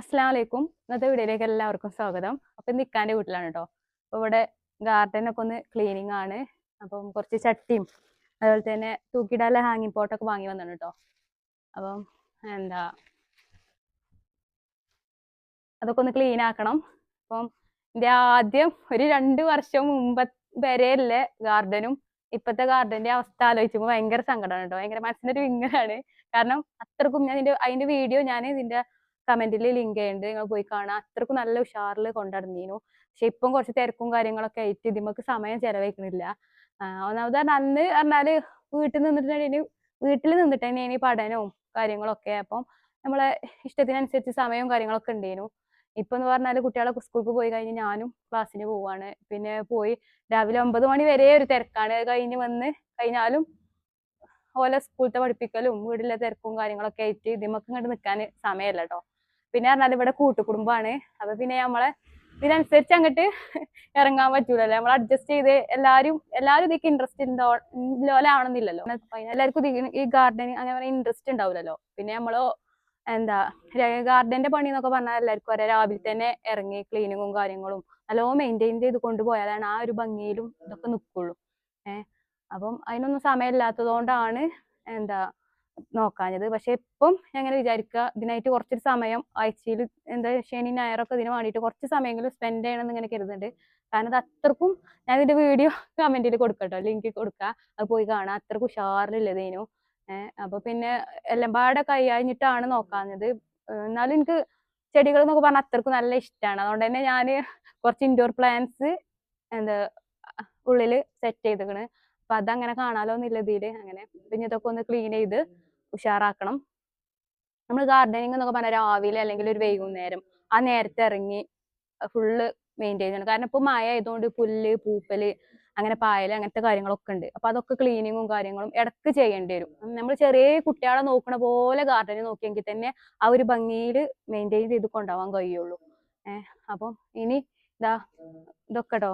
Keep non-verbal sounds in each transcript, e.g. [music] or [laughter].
അസ്സാം വലൈക്കും ഇന്നത്തെ വീഡിയോയിലേക്ക് എല്ലാവർക്കും സ്വാഗതം. അപ്പം നിൽക്കാന്റെ വീട്ടിലാണ് കേട്ടോ അപ്പോൾ ഇവിടെ ഗാർഡനൊക്കെ ഒന്ന് ക്ലീനിങ് ആണ്. അപ്പം കുറച്ച് ചട്ടിയും അതുപോലെ തന്നെ തൂക്കിടാല ഹാങ്ങിങ് പോട്ടൊക്കെ വാങ്ങി വന്നാണ് കേട്ടോ അപ്പം എന്താ അതൊക്കെ ഒന്ന് ക്ലീൻ ആക്കണം. അപ്പം എന്റെ ആദ്യം ഒരു രണ്ട് വർഷം മുമ്പ് വരെയല്ലേ ഗാർഡനും ഇപ്പോഴത്തെ ഗാർഡന്റെ അവസ്ഥ ആലോചിക്കുമ്പോൾ ഭയങ്കര സങ്കടമാണ് കേട്ടോ ഭയങ്കര മനസ്സിനൊരു വിങ്ങലാണ്. കാരണം അത്രക്കും ഞാൻ ഇതിന്റെ അതിന്റെ വീഡിയോ ഞാൻ ഇതിന്റെ കമന്റിൽ ലിങ്ക് ഉണ്ട് നിങ്ങൾ പോയി കാണാം. അത്രക്കും നല്ല ഉഷാറിൽ കൊണ്ടുനടന്നീനു പക്ഷെ ഇപ്പം കുറച്ച് തിരക്കും കാര്യങ്ങളൊക്കെ ആയിട്ട് ഇതിമക്ക് സമയം ചെലവഴിക്കണില്ല. ഒന്നാമത് അന്ന് പറഞ്ഞാൽ വീട്ടിൽ നിന്നിട്ടുണ്ടെങ്കിൽ വീട്ടിൽ നിന്നിട്ട് തന്നെയാണ് പഠനവും കാര്യങ്ങളൊക്കെ. അപ്പം നമ്മളെ ഇഷ്ടത്തിനനുസരിച്ച് സമയവും കാര്യങ്ങളൊക്കെ ഉണ്ടേനു ഇപ്പൊ എന്ന് പറഞ്ഞാൽ കുട്ടികളൊക്കെ സ്കൂൾക്ക് പോയി കഴിഞ്ഞ് ഞാനും ക്ലാസ്സിന് പോവാണ്. പിന്നെ പോയി രാവിലെ ഒമ്പത് മണി വരെ ഒരു തിരക്കാണ്. കഴിഞ്ഞ് വന്ന് കഴിഞ്ഞാലും ഓലെ സ്കൂളത്തെ പഠിപ്പിക്കലും വീട്ടിലെ തിരക്കും കാര്യങ്ങളൊക്കെ ആയിട്ട് ഇതിമൊക്കെ ഇങ്ങോട്ട് നിൽക്കാൻ സമയമല്ല പിന്നെ പറഞ്ഞാൽ ഇവിടെ കൂട്ടുകുടുംബമാണ്. അപ്പൊ പിന്നെ നമ്മളെ ഇതിനനുസരിച്ച് അങ്ങോട്ട് ഇറങ്ങാൻ പറ്റൂലല്ലോ. നമ്മൾ അഡ്ജസ്റ്റ് ചെയ്ത് എല്ലാരും എല്ലാരും ഇതിക്ക് ഇൻട്രസ്റ്റ് ഉണ്ടോ ഇല്ലോലെ ആണെന്നില്ലല്ലോ എല്ലാവർക്കും ഈ ഗാർഡനിങ് അങ്ങനെ പറയുന്ന ഇൻട്രസ്റ്റ് ഉണ്ടാവില്ലല്ലോ പിന്നെ നമ്മൾ എന്താ ഗാർഡന്റെ പണി എന്നൊക്കെ പറഞ്ഞാൽ എല്ലാവർക്കും അറിയാം. രാവിലെ തന്നെ ഇറങ്ങി ക്ലീനിങ്ങും കാര്യങ്ങളും നല്ലോണം മെയിന്റെയിൻ ചെയ്ത് കൊണ്ടുപോയാലാണ് ആ ഒരു ഭംഗിയിലും ഇതൊക്കെ നിൽക്കുള്ളൂ ഏഹ് അപ്പം അതിനൊന്നും സമയമില്ലാത്തത് കൊണ്ടാണ് എന്താ നോക്കാഞ്ഞത്. പക്ഷെ ഇപ്പം എങ്ങനെ വിചാരിക്കുക ഇതിനായിട്ട് കുറച്ചൊരു സമയം ആഴ്ചയിൽ എന്താ ശനി ഞായറൊക്കെ ഇതിന് വേണ്ടിയിട്ട് കുറച്ച് സമയമെങ്കിലും സ്പെൻഡ് ചെയ്യണം എന്ന് ഇങ്ങനെ കരുതുന്നുണ്ട്. കാരണം അത് അത്രക്കും ഞാൻ ഇതിന്റെ വീഡിയോ [laughs] കമന്റിൽ കൊടുക്കട്ടോ ലിങ്ക് കൊടുക്കുക അത് പോയി കാണാം. അത്രക്കും ഉഷാറിലുള്ളതേനു ഏഹ് അപ്പൊ പിന്നെ എല്ലാം പാടെ കഴിഞ്ഞിട്ടാണ് നോക്കാഞ്ഞത്. എന്നാലും എനിക്ക് ചെടികൾ എന്നൊക്കെ പറഞ്ഞാൽ അത്രക്കും നല്ല ഇഷ്ടമാണ് അതുകൊണ്ട് തന്നെ ഞാൻ കുറച്ച് ഇൻഡോർ പ്ലാന്റ്സ് എന്താ ഉള്ളിൽ സെറ്റ് ചെയ്തേക്കണ്. അപ്പൊ അതങ്ങനെ കാണാലോ എന്നുള്ള ഇതിൽ. അങ്ങനെ പിന്നെ ഇതൊക്കെ ഒന്ന് ക്ലീൻ ചെയ്ത് ഉഷാറാക്കണം. നമ്മൾ ഗാർഡനിങ് എന്നൊക്കെ പറഞ്ഞാൽ രാവിലെ അല്ലെങ്കിൽ ഒരു വൈകുന്നേരം ആ നേരത്തെ ഇറങ്ങി ഫുള്ള് മെയിന്റെയിൻ ചെയ്യണം. കാരണം ഇപ്പോൾ മഴ ആയതുകൊണ്ട് പുല്ല് പൂപ്പൽ അങ്ങനെ പായൽ അങ്ങനത്തെ കാര്യങ്ങളൊക്കെ ഉണ്ട്. അപ്പോൾ അതൊക്കെ ക്ലീനിങ്ങും കാര്യങ്ങളും ഇടയ്ക്ക് ചെയ്യേണ്ടി വരും. നമ്മൾ ചെറിയ കുട്ടികളെ നോക്കണ പോലെ ഗാർഡനിങ് നോക്കിയെങ്കിൽ തന്നെ ആ ഒരു ഭംഗിയിൽ മെയിന്റെയിൻ ചെയ്ത് കൊണ്ടുപോകാൻ കഴിയുള്ളൂ. ഏഹ് അപ്പം ഇനി ഇതാ ഇതൊക്കെ കേട്ടോ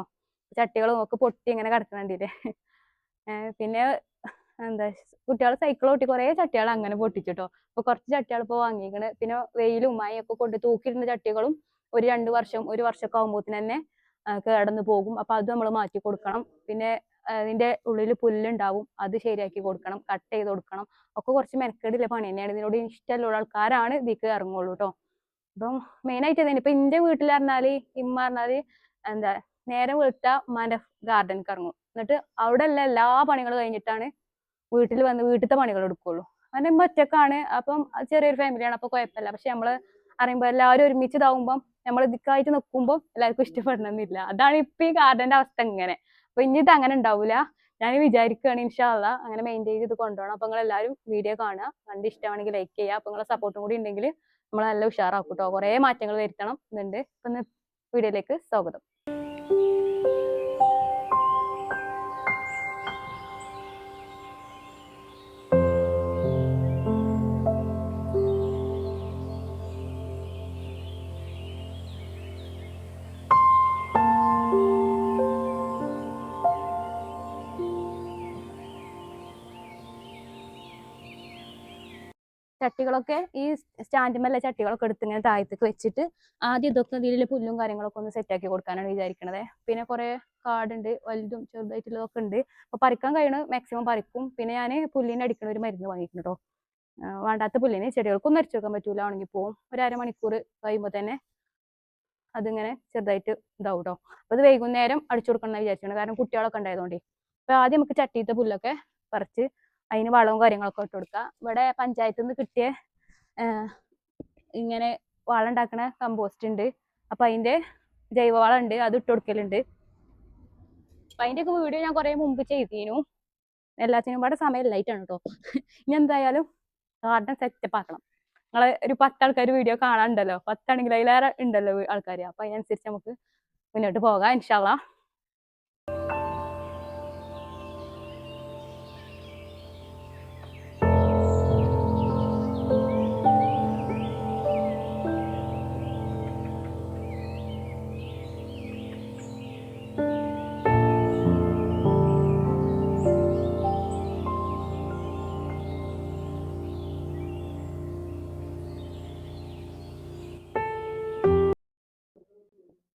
ചട്ടികളും ഒക്കെ പൊട്ടി ഇങ്ങനെ കിടക്കണണ്ടില്ലേ പിന്നെ എന്താ കുട്ടികൾ സൈക്കിൾ ഓട്ടി കുറേ ചട്ടികൾ അങ്ങനെ പൊട്ടിച്ചിട്ടോ. അപ്പൊ കുറച്ച് ചട്ടികൾ ഇപ്പോൾ വാങ്ങിക്കണ്. പിന്നെ വെയിലും മഴയൊക്കെ കൊണ്ട് തൂക്കിയിടുന്ന ചട്ടികളും ഒരു രണ്ട് വർഷം ഒരു വർഷമൊക്കെ ആകുമ്പോത്തിന് തന്നെ കേടന്ന് പോകും. അപ്പൊ അത് നമ്മൾ മാറ്റി കൊടുക്കണം. പിന്നെ അതിന്റെ ഉള്ളിൽ പുല്ലുണ്ടാവും. അത് ശരിയാക്കി കൊടുക്കണം. കട്ട് ചെയ്ത് കൊടുക്കണം. ഒക്കെ കുറച്ച് മെനക്കേടില്ല? പണി തന്നെയാണ്. ഇതിനോട് ഇഷ്ടമുള്ള ആൾക്കാരാണ് ഇതിക്ക് ഇറങ്ങുള്ളൂ കേട്ടോ അപ്പം മെയിൻ ആയിട്ട് ഇപ്പൊ എന്റെ വീട്ടിൽ പറഞ്ഞാൽ ഇമ്മ പറഞ്ഞാൽ എന്താ നേരം വീട്ടാ ഉമ്മാന്റെ ഗാർഡനിക്ക് ഇറങ്ങും. എന്നിട്ട് അവിടെ എല്ലാ പണികളും കഴിഞ്ഞിട്ടാണ് വീട്ടിൽ വന്ന് വീട്ടിലത്തെ പണികൾ എടുക്കുള്ളൂ. അങ്ങനെ ഒറ്റക്കാണ്. അപ്പം ചെറിയൊരു ഫാമിലിയാണ് അപ്പൊ കുഴപ്പമില്ല. പക്ഷെ നമ്മൾ അറിയുമ്പോ എല്ലാവരും ഒരുമിച്ച് ഇതാവുമ്പം നമ്മൾ ഇതിക്കായിട്ട് നിൽക്കുമ്പോൾ എല്ലാവർക്കും ഇഷ്ടപ്പെടണമെന്നില്ല അതാണ് ഇപ്പൊ ഈ ഗാർഡന്റെ അവസ്ഥ ഇങ്ങനെ. അപ്പൊ ഇനി ഇത് അങ്ങനെ ഉണ്ടാവില്ല ഞാൻ വിചാരിക്കുകയാണ് ഇൻഷാല്ല അങ്ങനെ മെയിന്റെയിൻ ചെയ്ത് കൊണ്ടുപോകണം. അപ്പൊ നിങ്ങൾ എല്ലാവരും വീഡിയോ കാണുക. കണ്ട് ഇഷ്ടമാണെങ്കിൽ ലൈക്ക് ചെയ്യുക. അപ്പൊ നിങ്ങളെ സപ്പോർട്ടും കൂടി ഉണ്ടെങ്കിൽ നമ്മൾ നല്ല ഉഷാറാക്കും കേട്ടോ കുറേ മാറ്റങ്ങൾ വരുത്തണം എന്നുണ്ട്. അപ്പൊ വീഡിയോയിലേക്ക് സ്വാഗതം. ചട്ടികളൊക്കെ ഈ സ്റ്റാൻഡുമല്ല ചട്ടികളൊക്കെ എടുത്ത് ഇങ്ങനെ താഴത്തേക്ക് വെച്ചിട്ട് ആദ്യം ഇതൊക്കെ ഇതിൽ പുല്ലും കാര്യങ്ങളൊക്കെ ഒന്ന് സെറ്റ് ആക്കി കൊടുക്കാനാണ് വിചാരിക്കണത്. പിന്നെ കുറെ കാടുണ്ട് വലുതും ചെറുതായിട്ടുള്ളതൊക്കെ ഉണ്ട്. അപ്പൊ പറിക്കാൻ കഴിയണ മാക്സിമം പറിക്കും. പിന്നെ ഞാൻ പുല്ലിനെ അടിക്കണ ഒരു മരുന്ന് വാങ്ങിയിട്ടുണ്ട് കേട്ടോ വേണ്ടാത്ത പുല്ലിന് ചെടികൾക്കൊന്നും അരിച്ചു വെക്കാൻ പറ്റൂല. ഉണങ്ങി പോവും. ഒരു അരമണിക്കൂർ കഴിയുമ്പോൾ തന്നെ അതിങ്ങനെ ചെറുതായിട്ട് ഇതാവും കേട്ടോ അപ്പൊ ഇത് വൈകുന്നേരം അടിച്ചു കൊടുക്കണം എന്ന് വിചാരിച്ചിട്ടുണ്ട് കാരണം കുട്ടികളൊക്കെ ഉണ്ടായതുകൊണ്ടേ. അപ്പൊ ആദ്യം നമുക്ക് ചട്ടിയത്തെ പുല്ലൊക്കെ പറിച്ച് അതിന് വളവും കാര്യങ്ങളൊക്കെ ഇട്ട് കൊടുക്കുക ഇവിടെ പഞ്ചായത്തിൽ നിന്ന് കിട്ടിയ ഇങ്ങനെ വളം ഉണ്ടാക്കുന്ന കമ്പോസ്റ്റ് ഉണ്ട് അപ്പൊ അതിന്റെ ജൈവവളം ഉണ്ട് അത് ഇട്ട് കൊടുക്കലുണ്ട്. അപ്പൊ അതിന്റെ ഒക്കെ വീഡിയോ ഞാൻ കുറെ മുമ്പ് ചെയ്തിരുന്നു എല്ലാത്തിനും കൂടെ സമയമില്ലായിട്ടാണ് കേട്ടോ ഇനി എന്തായാലും ഗാർഡൻ സെറ്റപ്പ് ആക്കണം. നിങ്ങൾ ഒരു പത്താൾക്കാർ വീഡിയോ കാണാനുണ്ടല്ലോ പത്താണെങ്കിൽ അതിലേറെ ഉണ്ടല്ലോ ആൾക്കാർ അപ്പൊ അതിനനുസരിച്ച് നമുക്ക് മുന്നോട്ട് പോകാം ഇൻഷാല്ലാ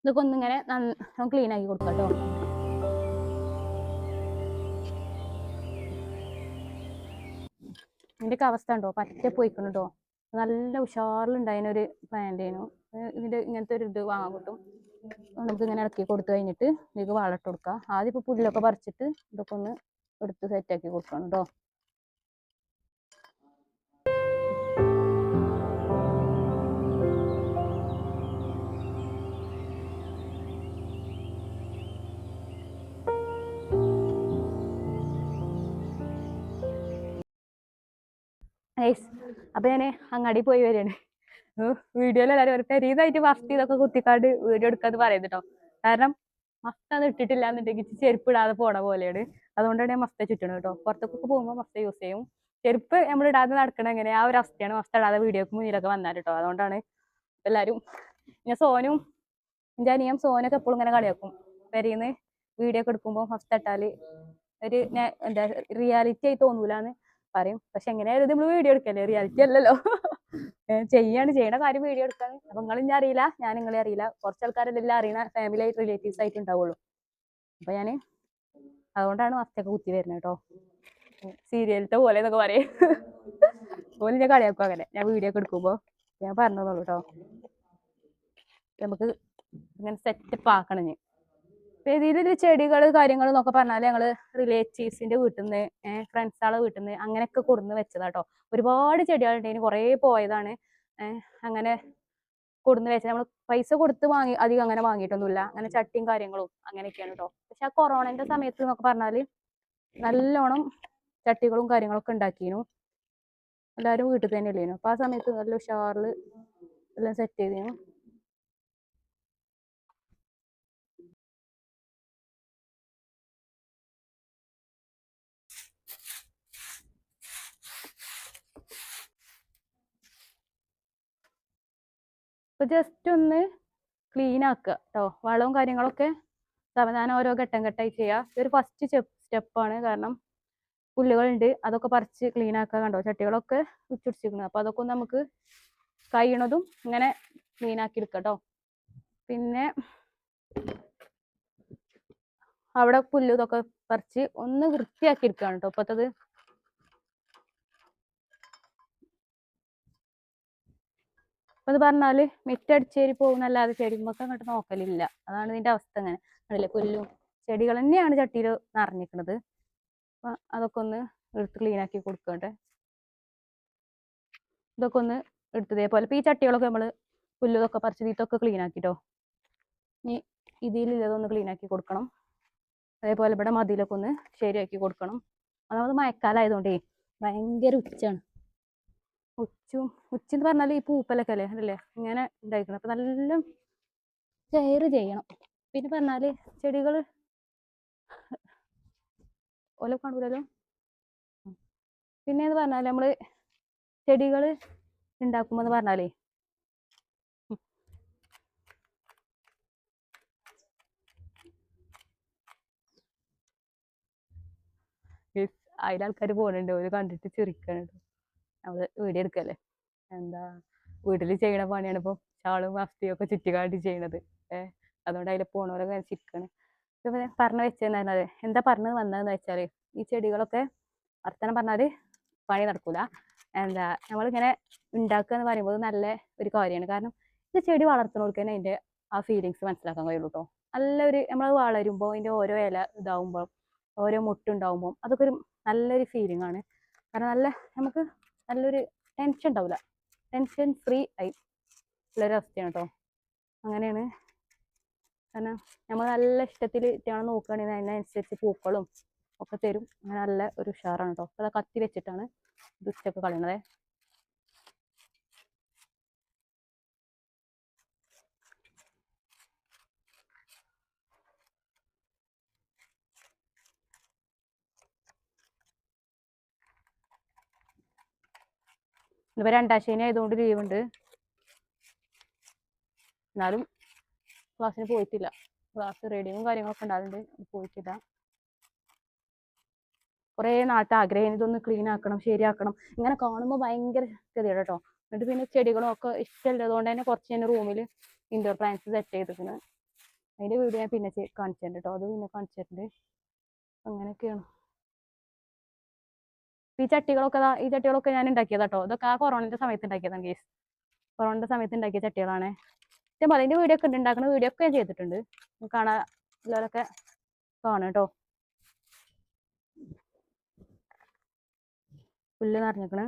ഇതൊക്കെ ഒന്നിങ്ങനെ ക്ലീൻ ആക്കി കൊടുക്കാം കേട്ടോ ഇതിന്റെയൊക്കെ അവസ്ഥ ഉണ്ടോ പറ്റ പോയിക്കണം കേട്ടോ നല്ല ഉഷാറിലുണ്ടായിരുന്ന ഒരു പ്ലാന്റേനു ഇതിന്റെ ഇങ്ങനത്തെ ഒരു ഇത് വാങ്ങാൻ കിട്ടും. നമുക്ക് ഇങ്ങനെ ഇറക്കി കൊടുത്തു കഴിഞ്ഞിട്ട് ഇതിലേക്ക് വളമിട്ട് കൊടുക്കുക ആദ്യം ഇപ്പോൾ പുല്ലൊക്കെ പറിച്ചിട്ട് ഇതൊക്കെ ഒന്ന് എടുത്ത് സെറ്റാക്കി കൊടുക്കണം കേട്ടോ നൈസ് അപ്പൊ ഞാൻ അങ്ങാടി പോയി വരികയാണ് വീഡിയോയിൽ എല്ലാവരും ഒരു പെരീതായിട്ട് ഫസ്റ്റ് ഇതൊക്കെ കുത്തിക്കാണ്ട് വീഡിയോ എടുക്കാന്ന് പറയുന്നത് കാരണം മസ്ത അത് ഇട്ടിട്ടില്ല എന്നുണ്ടെങ്കിൽ ചെരുപ്പ് ഇടാതെ പോണ പോലെയാണ്. അതുകൊണ്ടാണ് ഞാൻ മസ്ത ചുറ്റണം കേട്ടോ പുറത്തൊക്കെ പോകുമ്പോൾ മസ്ത യൂസ് ചെയ്യും. ചെരുപ്പ് നമ്മൾ ഇടാതെ നടക്കണ എങ്ങനെ ആ ഒരു അവസ്ഥയാണ് മസ്ത ഇടാതെ വീഡിയോക്ക് മുന്നിലൊക്കെ വന്നാൽ കേട്ടോ അതുകൊണ്ടാണ് എല്ലാവരും ഞാൻ സോനും എന്റെ അനിയം സോനൊക്കെ എപ്പോഴും ഇങ്ങനെ കളിയാക്കും. പെരീന്ന് വീഡിയോ ഒക്കെ എടുക്കുമ്പോൾ മസ്ത ഇട്ടാൽ ഒരു എന്താ റിയാലിറ്റി ആയി തോന്നൂലെന്ന് പറയും. പക്ഷെ എങ്ങനെയായാലും നമ്മൾ വീഡിയോ എടുക്കല്ലേ റിയാലിറ്റി അല്ലല്ലോ. ചെയ്യാണ്. ചെയ്യണ കാര്യം വീഡിയോ എടുക്കാൻ അപ്പൊ നിങ്ങൾ ഇനി അറിയില്ല. ഞാൻ നിങ്ങളെ അറിയില്ല. കുറച്ച് ആൾക്കാരെല്ലാം അറിയണ ഫാമിലി ആയിട്ട് റിലേറ്റീവ്സ് ആയിട്ട് ഉണ്ടാവുള്ളൂ അപ്പൊ ഞാൻ അതുകൊണ്ടാണ് മസ്റ്റൊക്കെ കുത്തി വരുന്നത് കേട്ടോ. സീരിയലത്തെ പോലെ എന്നൊക്കെ പറയും. പോലെ ഞാൻ കളിയാക്കും അങ്ങനെ. ഞാൻ വീഡിയോ ഒക്കെ എടുക്കുമ്പോ ഞാൻ പറഞ്ഞതോളൂ കേട്ടോ. നമുക്ക് ഇങ്ങനെ സെറ്റപ്പ് ആക്കണം ഞാൻ ഇതിൽ ചെടികൾ കാര്യങ്ങൾ എന്നൊക്കെ പറഞ്ഞാൽ ഞങ്ങൾ റിലേറ്റീവ്സിന്റെ വീട്ടിൽ നിന്ന് ഫ്രണ്ട്സാളെ വീട്ടിൽ നിന്ന് അങ്ങനെയൊക്കെ കൊടുന്ന് വെച്ചതാട്ടോ. ഒരുപാട് ചെടികളുണ്ടെങ്കിൽ കുറേ പോയതാണ്. അങ്ങനെ കൊടുന്ന് വെച്ചത്. നമ്മൾ പൈസ കൊടുത്ത് വാങ്ങി അധികം അങ്ങനെ വാങ്ങിയിട്ടൊന്നുമില്ല. അങ്ങനെ ചട്ടിയും കാര്യങ്ങളും അങ്ങനെയൊക്കെയാണ് കേട്ടോ പക്ഷെ ആ കൊറോണന്റെ സമയത്ത് എന്നൊക്കെ പറഞ്ഞാൽ നല്ലോണം ചട്ടികളും കാര്യങ്ങളൊക്കെ ഉണ്ടാക്കിയിരുന്നു എല്ലാവരും വീട്ടിൽ തന്നെ അല്ലേനു അപ്പൊ ആ സമയത്ത് നല്ല ഉഷാറിൽ എല്ലാം സെറ്റ് ചെയ്തിരുന്നു അപ്പൊ ജസ്റ്റ് ഒന്ന് ക്ലീൻ ആക്കുക കേട്ടോ വളവും കാര്യങ്ങളൊക്കെ സാവധാനം ഓരോ ഘട്ടം ഘട്ടമായി ചെയ്യുക. ഇതൊരു ഫസ്റ്റ് സ്റ്റെപ്പാണ് കാരണം പുല്ലുകളുണ്ട്. അതൊക്കെ പറിച്ച് ക്ലീൻ ആക്കുക കണ്ടോ? ചട്ടികളൊക്കെ ഉച്ചിടിച്ചിരിക്കുന്നത് അപ്പൊ അതൊക്കെ ഒന്ന് നമുക്ക് കഴിയണതും ഇങ്ങനെ ക്ലീൻ ആക്കി എടുക്കുക കേട്ടോ പിന്നെ അവിടെ പുല്ല് ഇതൊക്കെ പറിച്ച് ഒന്ന് വൃത്തിയാക്കി എടുക്കുകയാണ് കേട്ടോ ഇപ്പത്തത് അപ്പൊ അത് പറഞ്ഞാൽ മിറ്റടിച്ചേരി പോകുന്നല്ലാതെ ചെടിമ്പൊക്കെ അങ്ങോട്ട് നോക്കലില്ല. അതാണ് ഇതിന്റെ അവസ്ഥ അങ്ങനെ കണ്ടില്ലേ പുല്ലും ചെടികൾ തന്നെയാണ് ചട്ടിയിൽ നിറഞ്ഞിരിക്കുന്നത് അപ്പൊ അതൊക്കെ ഒന്ന് എടുത്ത് ക്ലീൻ ആക്കി കൊടുക്കട്ടെ ഇതൊക്കെ ഒന്ന് എടുത്ത് ഇതേപോലെ. ഈ ചട്ടികളൊക്കെ നമ്മൾ പുല്ലും ഇതൊക്കെ പറിച്ചത് ഇതൊക്കെ ക്ലീൻ ആക്കിട്ടോ? ഇനി ഇതിലുള്ളതൊന്ന് ക്ലീൻ ആക്കി കൊടുക്കണം. അതേപോലെ ഇവിടെ മതിലൊക്കെ ഒന്ന് ശരിയാക്കി കൊടുക്കണം. ഒന്നാമത് മഴക്കാലമായതുകൊണ്ടേ ഭയങ്കര ഉച്ചാണ് ഉച്ചും ഉച്ചെന്ന് പറഞ്ഞാൽ ഈ പൂപ്പലൊക്കെ അല്ലേ അതല്ലേ? ഇങ്ങനെ ഉണ്ടായിരിക്കണം അപ്പൊ നല്ല കെയർ ചെയ്യണം. പിന്നെ പറഞ്ഞാൽ ചെടികൾ ഓല ഉം. പിന്നെന്ന് പറഞ്ഞാൽ നമ്മൾ ചെടികൾ ഉണ്ടാക്കുമ്പോ എന്ന് പറഞ്ഞാലേ അതിലാൾക്കാര് ആൾക്കാർ ഓര് കണ്ടിട്ട് ചിരിക്കാണ് വീട് വീഡിയോ എടുക്കല്ലേ എന്താ വീട്ടിൽ ചെയ്യണ പണിയാണ് ഇപ്പൊ ഷാളും അഫ്തിയും ഒക്കെ ചുറ്റിക്കാട്ടി ചെയ്യണത്. ഏഹ് അതുകൊണ്ട് അതിൽ പോണവരൊക്കെ ഇങ്ങനെ ഇപ്പം പറഞ്ഞു വെച്ചത് എന്താ പറഞ്ഞു വന്നതെന്ന് വെച്ചാൽ ഈ ചെടികളൊക്കെ വർത്തനം പറഞ്ഞാൽ പണി നടക്കൂല. എന്താ നമ്മളിങ്ങനെ ഉണ്ടാക്കുക എന്ന് പറയുമ്പോൾ നല്ല ഒരു കാര്യമാണ്. കാരണം ഇത് ചെടി വളർത്തുന്നവർക്ക് തന്നെ അതിന്റെ ആ ഫീലിങ്സ് മനസ്സിലാക്കാൻ കഴിയുള്ളൂ കേട്ടോ നല്ലൊരു നമ്മൾ വളരുമ്പോൾ അതിന്റെ ഓരോ ഇല ഇതാവുമ്പോൾ ഓരോ മുട്ടുണ്ടാവുമ്പോൾ അതൊക്കെ ഒരു നല്ലൊരു ഫീലിംഗ് ആണ്. കാരണം നല്ല നമുക്ക് നല്ലൊരു ടെൻഷൻ ഉണ്ടാവില്ല ടെൻഷൻ ഫ്രീ ആയി. ഉള്ളൊരു അവസ്ഥയാണ് കേട്ടോ അങ്ങനെയാണ്. കാരണം നമ്മൾ നല്ല ഇഷ്ടത്തിൽ ഇട്ടാണ് നോക്കുകയാണെങ്കിൽ അതിനനുസരിച്ച് പൂക്കളും ഒക്കെ തരും. അങ്ങനെ നല്ല ഒരു ഉഷാറാണ് കേട്ടോ അത് കത്തി വെച്ചിട്ടാണ് ദുഷ്ടൊക്കെ കളയണത്. ഇന്നിപ്പോ രണ്ടാം ശനി ആയതുകൊണ്ട് ലീവുണ്ട് എന്നാലും ക്ലാസ്സിന് പോയിട്ടില്ല. ക്ലാസ് റീഡിങ്ങും കാര്യങ്ങളൊക്കെ ഉണ്ടാകുന്നുണ്ട് പോയിട്ടില്ല. കുറേ നാളത്തെ ആഗ്രഹം ഇതൊന്ന് ക്ലീൻ ആക്കണം ശരിയാക്കണം. ഇങ്ങനെ കാണുമ്പോൾ ഭയങ്കര ഗതികേട് കേട്ടോ. എന്നിട്ട് പിന്നെ ചെടികളും ഒക്കെ ഇഷ്ടമുള്ളതുകൊണ്ട് തന്നെ കുറച്ച് തന്നെ റൂമിൽ ഇൻഡോർ പ്ലാന്റ്സ് സെറ്റ് ചെയ്തിരിക്കുന്നത് അതിന്റെ വീഡിയോ ഞാൻ പിന്നെ കാണിച്ചിട്ടുണ്ട് കേട്ടോ. അത് പിന്നെ കാണിച്ചിട്ടുണ്ട്. അങ്ങനെയൊക്കെയാണ്. ഈ ചട്ടികളൊക്കെ ഈ ചട്ടികളൊക്കെ ഞാൻ ഉണ്ടാക്കിയതാ കേട്ടോ ഇതൊക്കെ ആ കൊറോണന്റെ സമയത്ത് ഉണ്ടാക്കിയതാണ് കേസ് കൊറോണന്റെ സമയത്ത് ഉണ്ടാക്കിയ ചട്ടികളാണ്. പോലെ അതിന്റെ വീഡിയോ ഒക്കെ ഉണ്ട് ഉണ്ടാക്കുന്ന വീഡിയോ ഒക്കെ ഞാൻ ചെയ്തിട്ടുണ്ട്. കാണാൻ എല്ലാവരൊക്കെ കാണും കേട്ടോ പുല്ല് നിറഞ്ഞിക്കണ്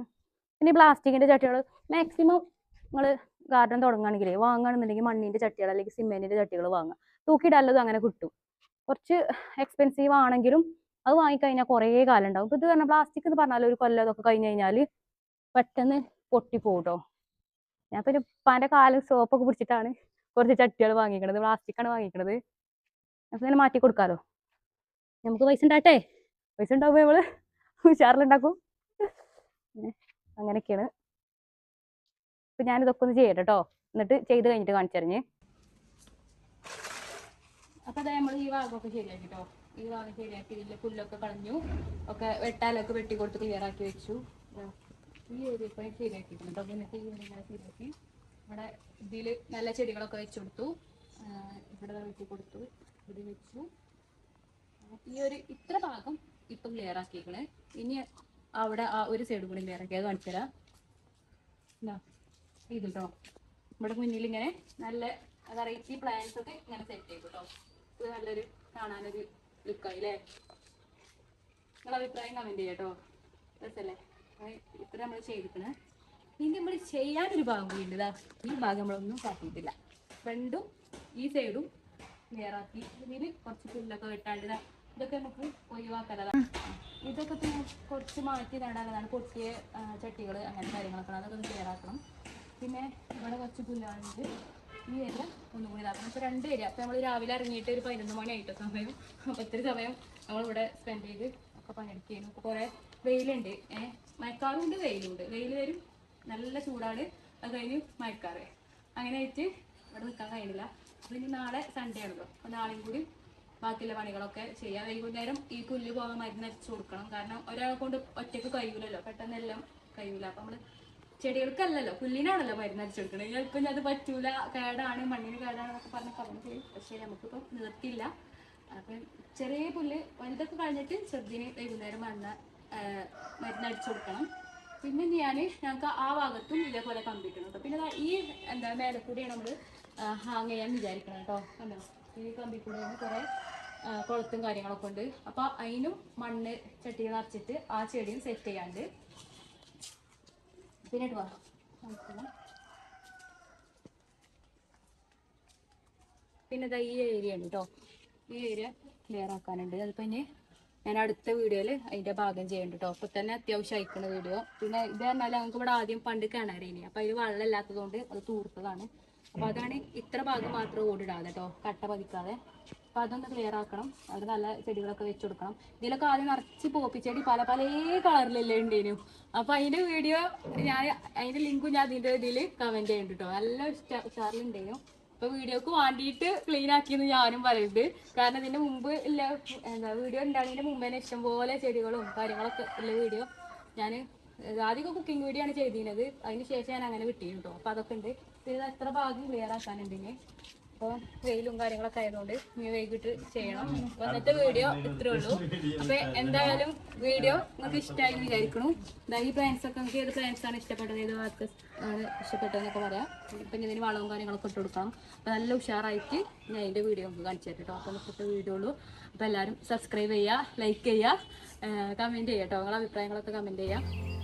പിന്നെ പ്ലാസ്റ്റിക്കിന്റെ ചട്ടികൾ മാക്സിമം നിങ്ങൾ ഗാർഡൻ തുടങ്ങുകയാണെങ്കിൽ വാങ്ങുകയാണെന്നുണ്ടെങ്കിൽ മണ്ണിന്റെ ചട്ടികൾ അല്ലെങ്കിൽ സിമെന്റിന്റെ ചട്ടികൾ വാങ്ങുക തൂക്കിയിടാനുള്ളതും അങ്ങനെ കിട്ടും. കുറച്ച് എക്സ്പെൻസീവ് ആണെങ്കിലും അത് വാങ്ങിക്കഴിഞ്ഞാൽ കുറേ കാലം ഉണ്ടാവും ഇപ്പൊ ഇത് പറഞ്ഞാൽ പ്ലാസ്റ്റിക് എന്ന് പറഞ്ഞാൽ ഒരു കൊല്ലം ഇതൊക്കെ കഴിഞ്ഞ് കഴിഞ്ഞാൽ പെട്ടെന്ന് പൊട്ടിപ്പോട്ടോ ഞാൻ പിന്നെ ഉപ്പാന്റെ സോപ്പ് സോപ്പൊക്കെ പിടിച്ചിട്ടാണ് കുറച്ച് ചട്ടികൾ വാങ്ങിക്കണത് പ്ലാസ്റ്റിക് ആണ് വാങ്ങിക്കണത്. അപ്പൊ ഇങ്ങനെ മാറ്റി കൊടുക്കാലോ. നമുക്ക് പൈസ ഉണ്ടാട്ടെ പൈസ ഉണ്ടാവും നമ്മൾ ഉഷാറിലുണ്ടാക്കും. അങ്ങനെയൊക്കെയാണ്. ഇപ്പൊ ഞാനിതൊക്കെ ഒന്ന് ചെയ്യട്ടെ കേട്ടോ എന്നിട്ട് ചെയ്ത് കഴിഞ്ഞിട്ട് കാണിച്ചറിഞ്ഞ്. അപ്പൊ അതായത് നമ്മൾ ഈ ഭാഗമൊക്കെ ശരിയാക്കി കേട്ടോ ഈ ഭാഗം ശരിയാക്കി. ഇതിലെ പുല്ലൊക്കെ കളഞ്ഞു. ഒക്കെ വെട്ടാലൊക്കെ വെട്ടി കൊടുത്ത് ക്ലിയർ ആക്കി വെച്ചു. ഈ ഏരിയ ഇപ്പൊ ശരിയാക്കിയിട്ടുണ്ട് ശരിയാക്കി. ഇവിടെ ഇതിൽ നല്ല ചെടികളൊക്കെ വെച്ചു കൊടുത്തു. ഇവിടെ വെട്ടി കൊടുത്തു. ഇവിടെ വെച്ചു. ഈ ഒരു ഇത്ര ഭാഗം ഇപ്പൊ ക്ലിയർ ആക്കിയേക്കണേ. ഇനി അവിടെ ആ ഒരു സൈഡ് കൂടി ക്ലിയർ ആക്കി. അത് കാണിച്ചു തരാം. ഇതാ, ഇത് കേട്ടോ ഇവിടെ മുന്നിൽ ഇങ്ങനെ നല്ല വെറൈറ്റി പ്ലാന്റ്സ് ഒക്കെ ഇങ്ങനെ സെറ്റ് ചെയ്തു കേട്ടോ ഇത് നല്ലൊരു കാണാനൊരു ലുക്കായി അല്ലേ? നിങ്ങളെ അഭിപ്രായം കമന്റ് ചെയ്യാട്ടോ രസല്ലേ? ഇത്ര നമ്മൾ ചെയ്തിരിക്കണേ. ഇനി നമ്മൾ ചെയ്യാനൊരു ഭാഗം കൂടി ഉണ്ട് ഈ ഭാഗം നമ്മളൊന്നും കാട്ടിയിട്ടില്ല ഫ്രണ്ടും ഈ സൈഡും ക്ലിയർ ആക്കി. ഇതിൽ കുറച്ച് പുല്ലൊക്കെ വെട്ടാണ്ട് ഇതാ. ഇതൊക്കെ നമുക്ക് ഒഴിവാക്കാനാണ് ഇതൊക്കെ പിന്നെ കുറച്ച് മാറ്റി നേടാനാണ് പൊട്ടിയ ചട്ടികൾ അങ്ങനത്തെ കാര്യങ്ങളൊക്കെ. അതൊക്കെ ഒന്ന് ക്ലിയർ ആക്കണം. പിന്നെ ഇവിടെ കുറച്ച് പുല്ലാണ്ട് ഈ ഏരിയ ഒന്നും ഇതാക്കണം. അപ്പൊ രണ്ട് ഏരിയ അപ്പോൾ നമ്മൾ രാവിലെ ഇറങ്ങിയിട്ട് ഒരു പതിനൊന്ന് മണി ആയിട്ടോ സമയം. അപ്പോൾ ഒത്തിരി സമയം നമ്മളിവിടെ സ്പെൻഡ് ചെയ്ത് ഒക്കെ പണിയെടുക്കുകയായിരുന്നു അപ്പൊ കുറേ വെയിലുണ്ട്. ഏഹ് മഴക്കാറുണ്ട് വെയിലുണ്ട്. വെയിൽ വരും. നല്ല ചൂടാണ്. അത് കഴിഞ്ഞ് മഴക്കാറ്. അങ്ങനെ ആയിട്ട് ഇവിടെ നിൽക്കാൻ കഴിയില്ല അപ്പോൾ ഇനി നാളെ സൺഡേ ആണല്ലോ. അപ്പോൾ നാളെയും കൂടി ബാക്കിയുള്ള പണികളൊക്കെ ചെയ്യാം. വൈകുന്നേരം ഈ പുല്ല് പോകാൻ മരുന്ന് അരച്ചു കൊടുക്കണം. കാരണം ഒരാളെ കൊണ്ട് ഒറ്റയ്ക്ക് കഴിയൂലല്ലോ. പെട്ടെന്നെല്ലാം കഴിയൂല. അപ്പം നമ്മൾ ചെടികൾക്കല്ലല്ലോ പുല്ലിനാണല്ലോ മരുന്ന് അടിച്ചു കൊടുക്കണത് ചിലപ്പോൾ അത് പറ്റൂല കേടാണ് മണ്ണിന് കേടാണ് എന്നൊക്കെ പറഞ്ഞ് പറഞ്ഞു പോയി പക്ഷേ നമുക്കിപ്പം നിർത്തില്ല അപ്പം ചെറിയ പുല്ല് വലുതൊക്കെ കഴിഞ്ഞിട്ട് ചെറുതിന് വൈകുന്നേരം മരുന്ന് മരുന്ന് അടിച്ചു കൊടുക്കണം പിന്നെ ഞാൻ ഞങ്ങൾക്ക് ആ ഭാഗത്തും ഇതേപോലെ കമ്പ്യൂട്ടർ കേട്ടോ. പിന്നെ ഈ എന്താ മേലെ കൂടിയാണ് നമ്മൾ ഹാങ് ചെയ്യാൻ വിചാരിക്കണം കേട്ടോ. കണ്ടോ? ഈ കമ്പി കുറെ കുറേ കുളത്തും കാര്യങ്ങളൊക്കെ ഉണ്ട്. അപ്പൊ അതിനും മണ്ണ് ചട്ടികൾ നിറച്ചിട്ട് ആ ചെടിയും സെറ്റ് ചെയ്യാണ്ട് പിന്നെ ഇട്ട് വാ. പിന്നെ ഈ ഏരിയ ഉണ്ട് കേട്ടോ ഈ ഏരിയ ക്ലിയർ ആക്കാനുണ്ട്. അതിപ്പോ ഇനി ഞാൻ അടുത്ത വീഡിയോയിൽ അതിന്റെ ഭാഗം ചെയ്യുന്നുണ്ട് കേട്ടോ അപ്പൊ തന്നെ അത്യാവശ്യം അയക്കുന്ന വീഡിയോ പിന്നെ ഇത് പറഞ്ഞാൽ ഞങ്ങൾക്ക് ഇവിടെ ആദ്യം പണ്ട് കിണറിനി. അപ്പൊ അതിൽ വെള്ളം ഇല്ലാത്തതുകൊണ്ട് അത് തൂർത്തതാണ്. അപ്പൊ അതാണ് ഇത്ര ഭാഗം മാത്രം ഓടിടാതെ കേട്ടോ കട്ട പതിക്കാതെ. അപ്പൊ അതൊന്ന് ക്ലിയർ ആക്കണം. അത് നല്ല ചെടികളൊക്കെ വെച്ച് കൊടുക്കണം. ഇതിലൊക്കെ ആദ്യം നിറച്ച് പോപ്പിച്ചെടി പല പല കളറിലല്ലേ ഉണ്ടേനു അപ്പൊ അതിന്റെ വീഡിയോ ഞാൻ അതിന്റെ ലിങ്കും ഞാൻ അതിന്റെ ഇതിൽ കമന്റ് ചെയ്യുന്നുണ്ട് കേട്ടോ നല്ല ഉഷാറിലുണ്ടേനു അപ്പൊ വീഡിയോക്ക് വേണ്ടിയിട്ട് ക്ലീൻ ആക്കിയെന്ന് ഞാനും പറയുന്നത് കാരണം ഇതിന്റെ മുമ്പ് ഇല്ല എന്താ വീഡിയോ ഉണ്ടാകുന്നതിന്റെ മുമ്പ് തന്നെ ഇഷ്ടംപോലെ ചെടികളും കാര്യങ്ങളൊക്കെ ഉള്ള വീഡിയോ ഞാൻ ആദ്യമൊക്കെ കുക്കിംഗ് വീഡിയോ ആണ് ചെയ്തിരുന്നത് അതിന് ശേഷം ഞാൻ അങ്ങനെ വിട്ടിരുന്നു കേട്ടോ അപ്പൊ അതൊക്കെ ഉണ്ട് ഇത് എത്ര ഭാഗം ക്ലിയർ ആക്കാനുണ്ട് ഇനി അപ്പോൾ വെയിലും കാര്യങ്ങളൊക്കെ ആയതുകൊണ്ട് ഇനി വൈകിട്ട് ചെയ്യണം. അപ്പൊ ഇന്നത്തെ വീഡിയോ ഇത്രേ ഉള്ളൂ. അപ്പൊ എന്തായാലും വീഡിയോ നിങ്ങൾക്ക് ഇഷ്ടമായി വിചാരിക്കണു. ഈ പ്ലാൻസ് ഒക്കെ നിങ്ങൾക്ക് ഏത് പ്ലാൻസ് ആണ് ഇഷ്ടപ്പെട്ടത്? ഏത് ഭാഗത്ത് ആണ് ഇഷ്ടപ്പെട്ടതെന്നൊക്കെ പറയാം. ഇപ്പൊ ഇതിന് വളവും കാര്യങ്ങളൊക്കെ ഇട്ട് കൊടുക്കണം. അപ്പോൾ നല്ല ഉഷാറായിട്ട് ഞാൻ അതിന്റെ വീഡിയോ നമുക്ക് കാണിച്ചു കേട്ടോ അപ്പോൾ നമുക്ക് വീഡിയോ ഉള്ളൂ. അപ്പോൾ എല്ലാവരും സബ്സ്ക്രൈബ് ചെയ്യുക ലൈക്ക് ചെയ്യുക കമന്റ് ചെയ്യുക കേട്ടോ നിങ്ങളെ അഭിപ്രായങ്ങളൊക്കെ കമന്റ് ചെയ്യുക